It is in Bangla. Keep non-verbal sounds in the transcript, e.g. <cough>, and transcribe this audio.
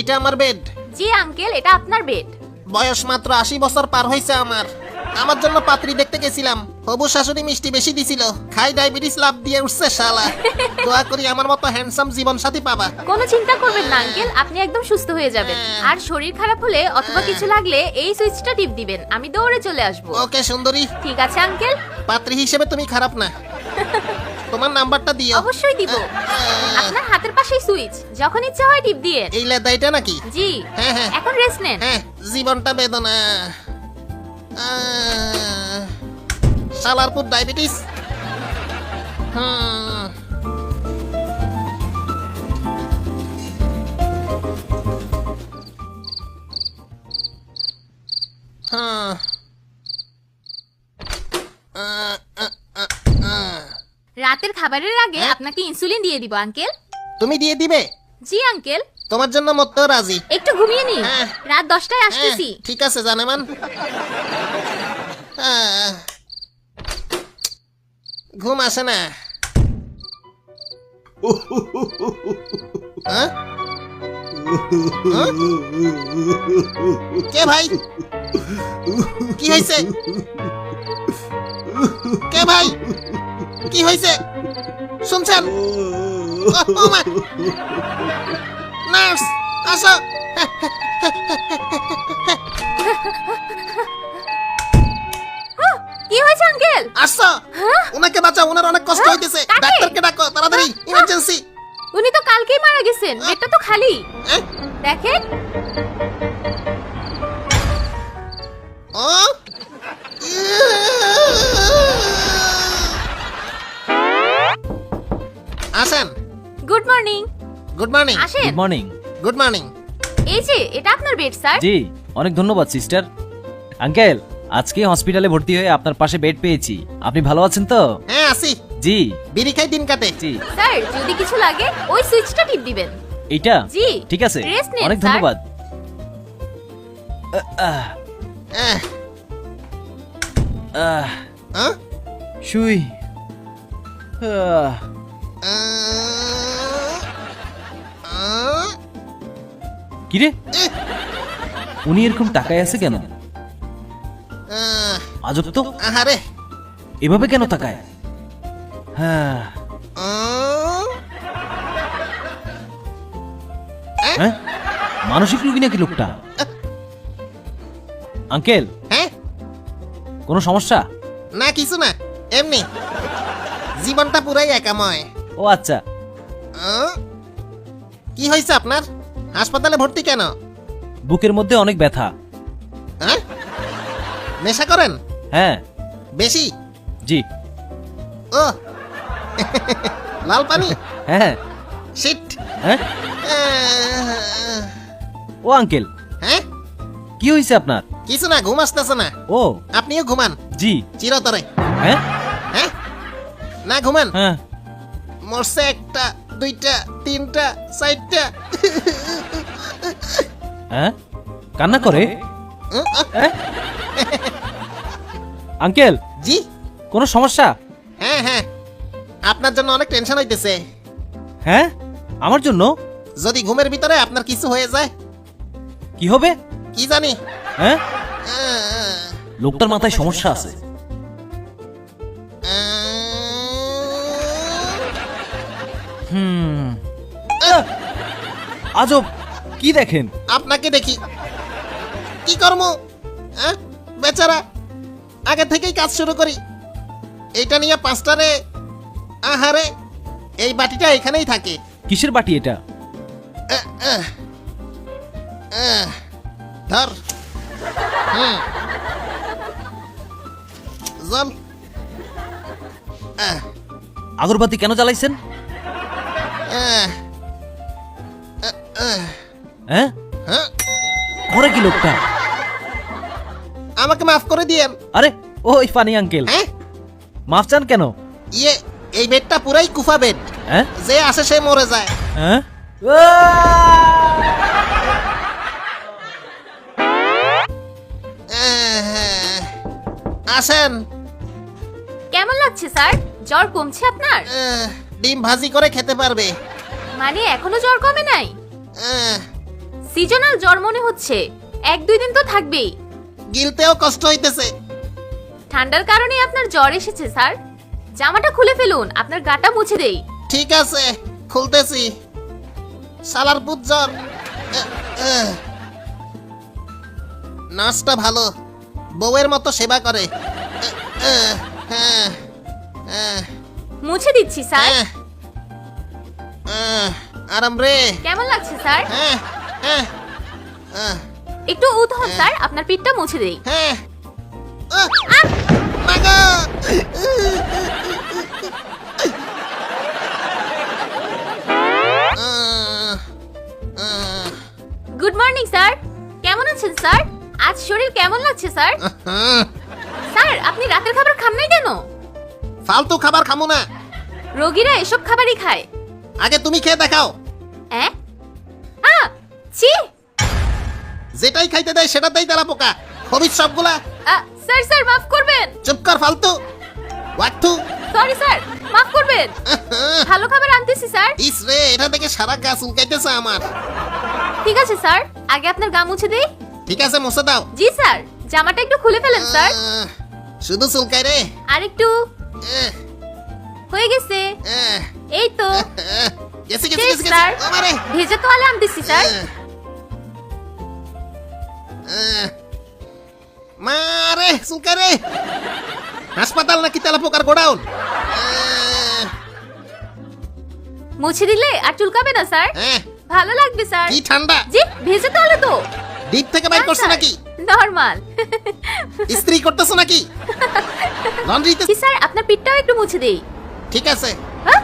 এইটা আমার বেড জি আঙ্কেল এটা আপনার বেড বয়স মাত্র আশি বছর পার হয়েছে আমার। আমার জন্য পাত্রী দেখতে গেছিলাম। হবু শাশুড়ি মিষ্টি বেশি দিছিল। খাই ডায়াবেটিস লাভ দিয়ে উঠছে শালা। দোয়া করি আমার মতো হ্যান্ডসাম জীবন সাথী পাবা। কোনো চিন্তা করবেন না আঙ্কেল আপনি একদম সুস্থ হয়ে যাবেন। আর শরীর খারাপ হলে অথবা কিছু লাগলে এই সুইচটা টিপ দিবেন। আমি দৌড়ে চলে আসব। ওকে সুন্দরী। ঠিক আছে আঙ্কেল পাত্রী হিসেবে তুমি খারাপ না। <laughs> তোমার নাম্বারটা দিও। অবশ্যই দিব। আপনার হাতের পাশেই সুইচ। যখন ইচ্ছা হয় টিপ দিয়ে। এই লেদাইটা নাকি? জি। হ্যাঁ, হ্যাঁ। এখন রেস্ট নেন। হ্যাঁ জীবনটা বেদনা। আহ, শালারপুর ডায়াবেটিস। হুম। হুম। আহ, আহ, আহ, আহ। রাতের খাবারের আগে হ্যাঁ? আপনাকে ইনসুলিন দিয়ে দিব আঙ্কেল। তুমি দিয়ে দিবে? জি আঙ্কেল। তোমার জন্য মরতেও রাজি। একটু ঘুমিয়ে নিন। হ্যাঁ। রাত দশটায় হ্যাঁ, আসতেছি। ঠিক আছে জানেমান। আহ, ঘুম আসে না। হ্যাঁ? হ্যাঁ? কে ভাই? কি হয়েছে কে ভাই? কি হয়েছে? শুনছেন? নার্স আসো। কি হয়েছে আঙ্কেল? আসছো হ্যাঁ? ওনাকে বাঁচাও ওনার অনেক কষ্ট হ্যাঁ? হইতেছে। ডাক্তারকে ডাকো তাড়াতাড়ি ইমার্জেন্সি উনি তো কালকেই মারা গেছেন বেডটা তো খালি। দেখেন। মর্নিং আসেন। গুড মর্নিং গুড মর্নিং এই যে এটা আপনার বেড স্যার জি অনেক ধন্যবাদ সিস্টার আঙ্কেল আজকে হসপিটালে ভর্তি হয়ে আপনার পাশে বেড পেয়েছি। আপনি ভালো আছেন তো? হ্যাঁ আসি জি। বিড়ি খাই দিন কাটে। জি। স্যার যদি কিছু লাগে ওই সুইচটা টিপ দিবেন। এইটা? জি। ঠিক আছে। Rest নিন, অনেক স্যার। ধন্যবাদ। আহ, আহ, আহ, আহ, হ্যাঁ? শুই। আহ, আহ, কিরে? উনি এরকম টাকায় আছে কেন? আজব তো। আহারে। এভাবে কেন তাকায়? হ্যাঁ। হ্যাঁ? মানসিক রোগী নাকি লোকটা? আঙ্কেল। হ্যাঁ? কোনো সমস্যা? না কিছু না। এমনি। জীবনটা পুরাই একাময়। ও আচ্ছা। কি হয়েছে আপনার? হাসপাতালে ভর্তি কেন? বুকের মধ্যে অনেক ব্যথা। হ্যাঁ? নেশা করেন? হ্যাঁ। বেশি? জি। ও। লাল পানি? হ্যাঁ। শিট। হ্যাঁ? ও আঙ্কেল। হ্যাঁ? কি হয়েছে আপনার? কিছু না ঘুম আসতেছে না। ও। আপনিও ঘুমান। জি। চিরতরে। হ্যাঁ? হ্যাঁ? না ঘুমান। হ্যাঁ। মরছে একটা দুইটা তিনটা চারটা। হ্যাঁ কান্না করে? আঙ্কেল জি? কোনো সমস্যা? হ্যাঁ হ্যাঁ। আপনার জন্য অনেক টেনশন হইতেছে। হ্যাঁ? আমার জন্য? যদি ঘুমের ভিতরে আপনার কিছু হয়ে যায়। কি হবে? কি জানি। হ্যাঁ? লোকটার মাথায় সমস্যা আছে। হুম। আহ! আজব কি দেখেন? আপনাকে দেখি। কি কর্ম হ্যাঁ? বেচারা আগে থেকেই কাজ শুরু করি। এইটা নিয়ে পাঁচটারে আহারে এই বাটিটা এখানেই থাকে। কিসের বাটি এটা? আহ, আহ, আহ, ধর। হুম। জল। আহ, আগরবাতি কেন জ্বালাইছেন? আহ, আহ, আহ, হ্যাঁ? হ্যাঁ? করে কি লোকটা? আমাকে মাফ করে দিয়েন। আরে ওই ফানি আঙ্কেল। হ্যাঁ? মাফ চান কেন? ইয়ে এই বেডটা পুরাই কুফা বেড। হ্যাঁ? যে আসে সে মরে যায়। হ্যাঁ? আহ, আসেন। কেমন লাগছে স্যার? জ্বর কমছে আপনার? আহ, ডিম ভাজি করে খেতে পারবে। মানে এখনও জ্বর কমে নাই? আহ, সিজনাল জ্বর মনে হচ্ছে। এক দুই দিন তো থাকবেই। গিলতেও কষ্ট হইতেছে। ঠান্ডার কারণে আপনার জ্বর এসেছে স্যার। জামাটা খুলে ফেলুন আপনার গাটা মুছে দেই। ঠিক আছে খুলতেছি। সালার পুজ্জর নাচটা ভালো। বউয়ের মতো সেবা করে। আহ, আহ, হ্যাঁ, আহ, মুছে দিচ্ছি স্যার। আহ, আহ, আরাম রে। কেমন লাগছে স্যার? হ্যাঁ হ্যাঁ আহ, একটু উঠ হন স্যার আপনার পিঠটা মুছে দেই। হ্যাঁ আহ, মাগো! আহ, আহ, গুড মর্নিং স্যার। কেমন আছেন স্যার? আজ শরীর কেমন লাগছে স্যার? আহ, স্যার আপনি রাতের খাবার খান নাই কেন? ফালতু খাবার খামো না। রোগীরা এসব খাবারই খায়। আগে তুমি খেয়ে দেখাও। হ্যাঁ আ ছি। যেটাই খাইতে দেয় সেটাতেই তারা পোকা। হবিজ সবগুলা। আ, স্যার স্যার মাফ করবেন। চুপ কর ফালতু। ওয়াক্তু সরি স্যার মাফ করবেন। <laughs> ভালো খাবার আনতেছি স্যার। ইস রে এটা থেকে সারা গা চুলকাইতেছে আমার। ঠিক আছে স্যার। আগে আপনার গা মুছে দেই। ঠিক আছে মুছে দাও। জি স্যার। জামাটা একটু খুলে ফেলেন স্যার। আহ, শুধু চুলকাই রে। আর একটু হয়ে গেছে। এই তো। গেছে গেছে গেছে স্যার। আমারে ভেজে তোয়ালে আনতেছি স্যার। মারে চুলকাই রে হাসপাতাল নাকি তেলা পোকার গোডাউন? মুছে দিলে আর চুলকাবে না স্যার? হ্যাঁ। ভালো লাগবে স্যার। কি ঠান্ডা? জি ভেজে তোয়ালে তো। ডিপ থেকে বাইর করছ নাকি? নরমাল। ইস্ত্রি করতেছো নাকি? <laughs> লন্ড্রিতে স্যার আপনার পিঠটাও একটু মুছে দেই। ঠিক আছে। হ্যাঁ?